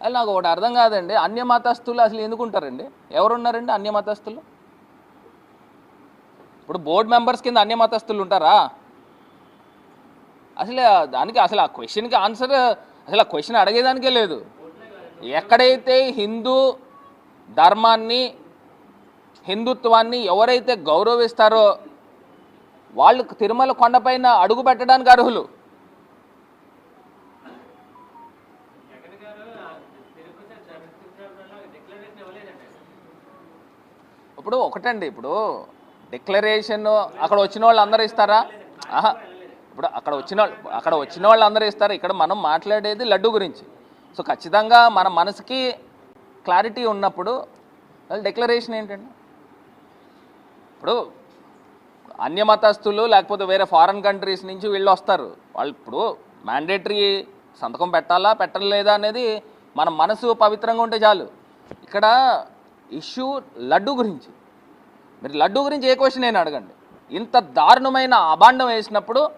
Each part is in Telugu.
అది నాకు ఒకటి అర్థం కాదండి. అన్య మతస్థులు అసలు ఎందుకు ఉంటారండి ఎవరున్నారండి అన్య మతస్థులు ఇప్పుడు బోర్డు మెంబర్స్ కింద అన్య మతస్థులు ఉంటారా? అసలు దానికి అసలు ఆ క్వశ్చన్కి ఆన్సర్ అసలు ఆ క్వశ్చన్ అడిగేదానికే లేదు. ఎక్కడైతే హిందూ ధర్మాన్ని హిందుత్వాన్ని ఎవరైతే గౌరవిస్తారో వాళ్ళు తిరుమల కొండపైన అడుగు పెట్టడానికి అర్హులు. ఇప్పుడు ఒకటండి ఇప్పుడు డిక్లరేషన్ అక్కడ వచ్చిన వాళ్ళు అందరూ ఇస్తారా? ఆహా ఇప్పుడు అక్కడ వచ్చిన వాళ్ళు అక్కడ వచ్చిన వాళ్ళు అందరూ ఇస్తారు? ఇక్కడ మనం మాట్లాడేది లడ్డు గురించి. సో ఖచ్చితంగా మన మనసుకి క్లారిటీ ఉన్నప్పుడు డిక్లరేషన్ ఏంటండి? ఇప్పుడు అన్యమతస్థులు లేకపోతే వేరే ఫారెన్ కంట్రీస్ నుంచి వీళ్ళు వస్తారు. వాళ్ళు ఇప్పుడు మ్యాండేటరీ సంతకం పెట్టాలా పెట్టలేదా అనేది మన మనసు పవిత్రంగా ఉంటే చాలు. ఇక్కడ ఇష్యూ లడ్డు గురించి. మీరు లడ్డు గురించి ఏ క్వశ్చన్ అయినా అడగండి. ఇంత దారుణమైన అభాండం వేసినప్పుడు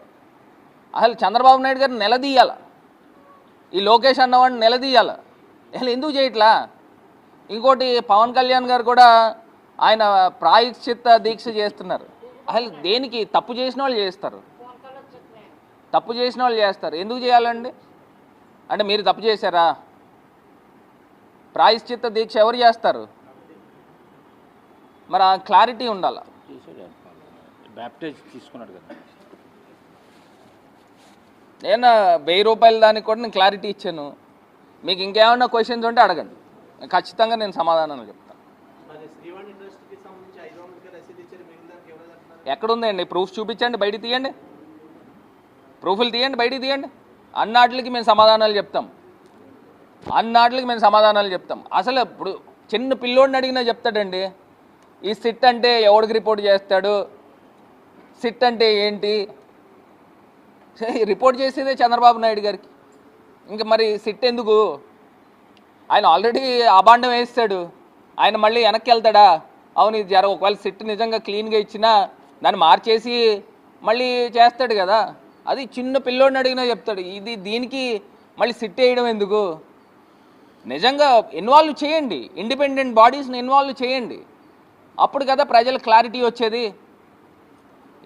అసలు చంద్రబాబు నాయుడు గారు నిలదీయాల? ఈ లోకేష్ అన్నవాడిని నిలదీయాల? అసలు ఎందుకు చేయట్లా? ఇంకోటి పవన్ కళ్యాణ్ గారు కూడా ఆయన ప్రాయశ్చిత్త దీక్ష చేస్తున్నారు. అసలు దేనికి? తప్పు చేసిన వాళ్ళు చేస్తారు. తప్పు చేసిన వాళ్ళు చేస్తారు. ఎందుకు చేయాలండి? అంటే మీరు తప్పు చేశారా? ప్రాయశ్చిత్త దీక్ష ఎవరు చేస్తారు? మరి ఆ క్లారిటీ ఉండాలి? తీసుకున్నాడు కదా. నేను వెయ్యి రూపాయల దానికి కూడా నేను క్లారిటీ ఇచ్చాను. మీకు ఇంకేమైనా క్వశ్చన్స్ ఉంటే అడగండి. ఖచ్చితంగా నేను సమాధానాలు చెప్తాను. అంటున్నారు ఎక్కడుందండి? ప్రూఫ్ చూపించండి బయటికి తీయండి. ప్రూఫ్లు తీయండి బయటికి తీయండి. అన్నాటికి మేము సమాధానాలు చెప్తాం. అన్నాటికి మేము సమాధానాలు చెప్తాం. అసలు ఇప్పుడు చిన్న పిల్లోడిని అడిగినా చెప్తాడండి. ఈ సిట్ అంటే ఎవడికి రిపోర్ట్ చేస్తాడు? సిట్ అంటే ఏంటి? రిపోర్ట్ చేసేదే చంద్రబాబు నాయుడు గారికి. ఇంకా మరి సిట్ ఎందుకు? ఆయన ఆల్రెడీ అబాండం వేస్తాడు. ఆయన మళ్ళీ వెనక్కి వెళ్తాడా? అవును ఇది జర ఒకవేళ సిట్ నిజంగా క్లీన్గా ఇచ్చినా దాన్ని మార్చేసి మళ్ళీ చేస్తాడు కదా. అది చిన్న పిల్లోడిని అడిగినా చెప్తాడు. ఇది దీనికి మళ్ళీ సిట్ వేయడం ఎందుకు? నిజంగా ఇన్వాల్వ్ చేయండి. ఇండిపెండెంట్ బాడీస్ని ఇన్వాల్వ్ చేయండి. అప్పుడు కదా ప్రజల క్లారిటీ వచ్చేది.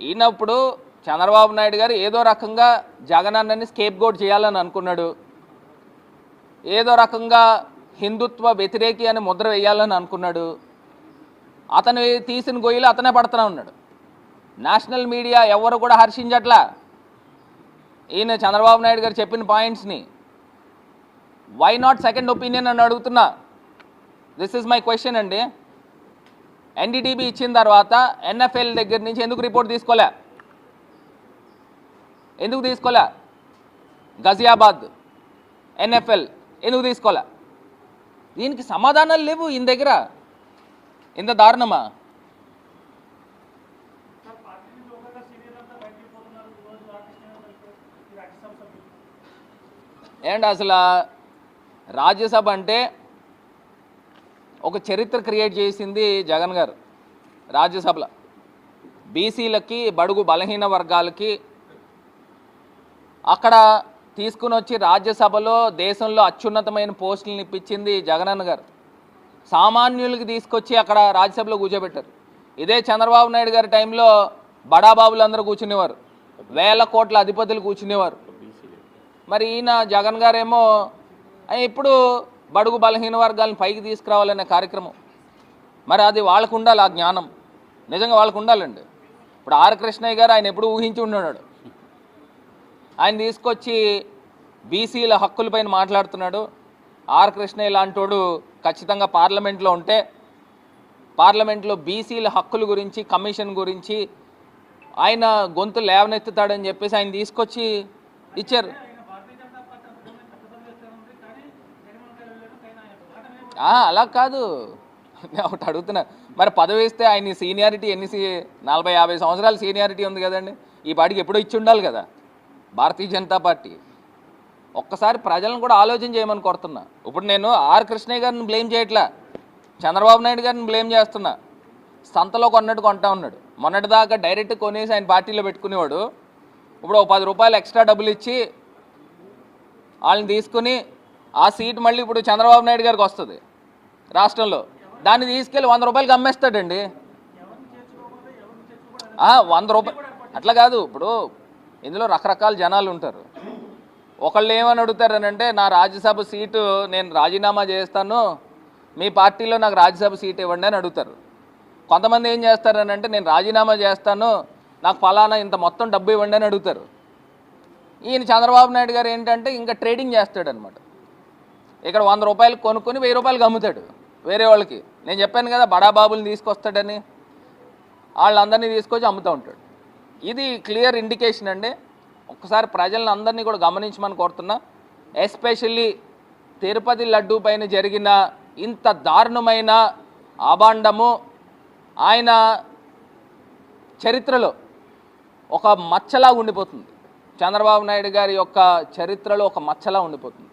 ఈయనప్పుడు చంద్రబాబు నాయుడు గారు ఏదో రకంగా జగనన్నని స్కేప్ గోట్ చేయాలని అనుకున్నాడు. ఏదో రకంగా హిందుత్వ వ్యతిరేకి అని ముద్ర వేయాలని అనుకున్నాడు. అతను తీసిన గొయ్యిలు అతనే పడుతూనే ఉన్నాడు. నేషనల్ మీడియా ఎవరు కూడా హర్షించట్లా. ఈయన చంద్రబాబు నాయుడు గారు చెప్పిన పాయింట్స్ని వై నాట్ సెకండ్ ఒపీనియన్ అని అడుగుతున్నా? దిస్ ఇస్ మై క్వశ్చన్ అండి. ఎన్డీటీబీ ఇచ్చిన తర్వాత ఎన్ఎఫ్ఎల్ దగ్గర నుంచి ఎందుకు రిపోర్ట్ తీసుకోలే? ఎందుకు తీసుకోలే? గజియాబాద్ ఎన్ఎఫ్ఎల్ ఎందుకు తీసుకోలే? దీనికి సమాధానాలు లేవు ఈయన దగ్గర. ఇంత దారుణమా? ఏంటి అసలు రాజ్యసభ అంటే ఒక చరిత్ర క్రియేట్ చేసింది జగన్ గారు రాజ్యసభలో. బీసీలకి బడుగు బలహీన వర్గాలకి అక్కడ తీసుకుని వచ్చి రాజ్యసభలో దేశంలో అత్యున్నతమైన పోస్టులను ఇప్పించింది జగనన్న గారు. సామాన్యులకి తీసుకొచ్చి అక్కడ రాజ్యసభలో కూర్చోబెట్టారు. ఇదే చంద్రబాబు నాయుడు గారి టైంలో బడాబాబులు అందరూ కూర్చునేవారు. వేల కోట్ల అధిపతులు కూర్చునేవారు. మరి ఈయన జగన్ గారేమో ఇప్పుడు బడుగు బలహీన వర్గాలను పైకి తీసుకురావాలనే కార్యక్రమం. మరి అది వాళ్ళకు ఉండాలి ఆ జ్ఞానం. నిజంగా వాళ్ళకు ఉండాలండి. ఇప్పుడు ఆర్ కృష్ణయ్య గారు ఆయన ఎప్పుడు ఊహించి ఉన్నాడు ఆయన తీసుకొచ్చి బీసీల హక్కులపైన మాట్లాడుతున్నాడు. ఆర్ కృష్ణయ్య లాంటోడు ఖచ్చితంగా పార్లమెంట్లో ఉంటే పార్లమెంట్లో బీసీల హక్కుల గురించి కమిషన్ గురించి ఆయన గొంతు లేవనెత్తుతాడని చెప్పేసి ఆయన తీసుకొచ్చి ఇచ్చారు. అలా కాదు. నేను ఒకటి అడుగుతున్నా. మరి పదవి ఇస్తే ఆయన సీనియారిటీ ఎన్ని నలభై యాభై సంవత్సరాల సీనియారిటీ ఉంది కదండి. ఈ పాటికి ఎప్పుడో ఇచ్చి ఉండాలి కదా. భారతీయ జనతా పార్టీ. ఒక్కసారి ప్రజలను కూడా ఆలోచన చేయమని కోరుతున్నా. ఇప్పుడు నేను ఆర్ కృష్ణయ్య గారిని బ్లేమ్ చేయట్లా. చంద్రబాబు నాయుడు గారిని బ్లేమ్ చేస్తున్నా. సంతలో కొన్నట్టు కొంటా ఉన్నాడు. మొన్నటిదాకా డైరెక్ట్ కొనేసి ఆయన పార్టీలో పెట్టుకునేవాడు. ఇప్పుడు ఒక పది రూపాయలు ఎక్స్ట్రా డబ్బులు ఇచ్చి వాళ్ళని తీసుకుని ఆ సీట్ మళ్ళీ ఇప్పుడు చంద్రబాబు నాయుడు గారికి వస్తుంది రాష్ట్రంలో. దాన్ని తీసుకెళ్ళి వంద రూపాయలకి అమ్మేస్తాడండి. వంద రూపాయలు అట్లా కాదు ఇప్పుడు ఇందులో రకరకాల జనాలు ఉంటారు. ఒకళ్ళు ఏమని అడుగుతారనంటే నా రాజ్యసభ సీటు నేను రాజీనామా చేస్తాను మీ పార్టీలో నాకు రాజ్యసభ సీట్ ఇవ్వండి అని అడుగుతారు. కొంతమంది ఏం చేస్తారనంటే నేను రాజీనామా చేస్తాను నాకు ఫలానా ఇంత మొత్తం డబ్బు ఇవ్వండి అని అడుగుతారు. ఈయన చంద్రబాబు నాయుడు గారు ఏంటంటే ఇంకా ట్రేడింగ్ చేస్తాడనమాట. ఇక్కడ వంద రూపాయలు కొనుక్కొని వెయ్యి రూపాయలకి అమ్ముతాడు వేరే వాళ్ళకి. నేను చెప్పాను కదా బడాబాబుని తీసుకొస్తాడని. వాళ్ళందరినీ తీసుకొచ్చి అమ్ముతూ ఉంటాడు. ఇది క్లియర్ ఇండికేషన్ అండి. ఒక్కసారి ప్రజలను అందరినీ కూడా గమనించమని కోరుతున్నా. ఎస్పెషల్లీ తిరుపతి లడ్డూ పైన జరిగిన ఇంత దారుణమైన ఆబాండము ఆయన చరిత్రలో ఒక మచ్చలా ఉండిపోతుంది. చంద్రబాబు నాయుడు గారి యొక్క చరిత్రలో ఒక మచ్చలా ఉండిపోతుంది.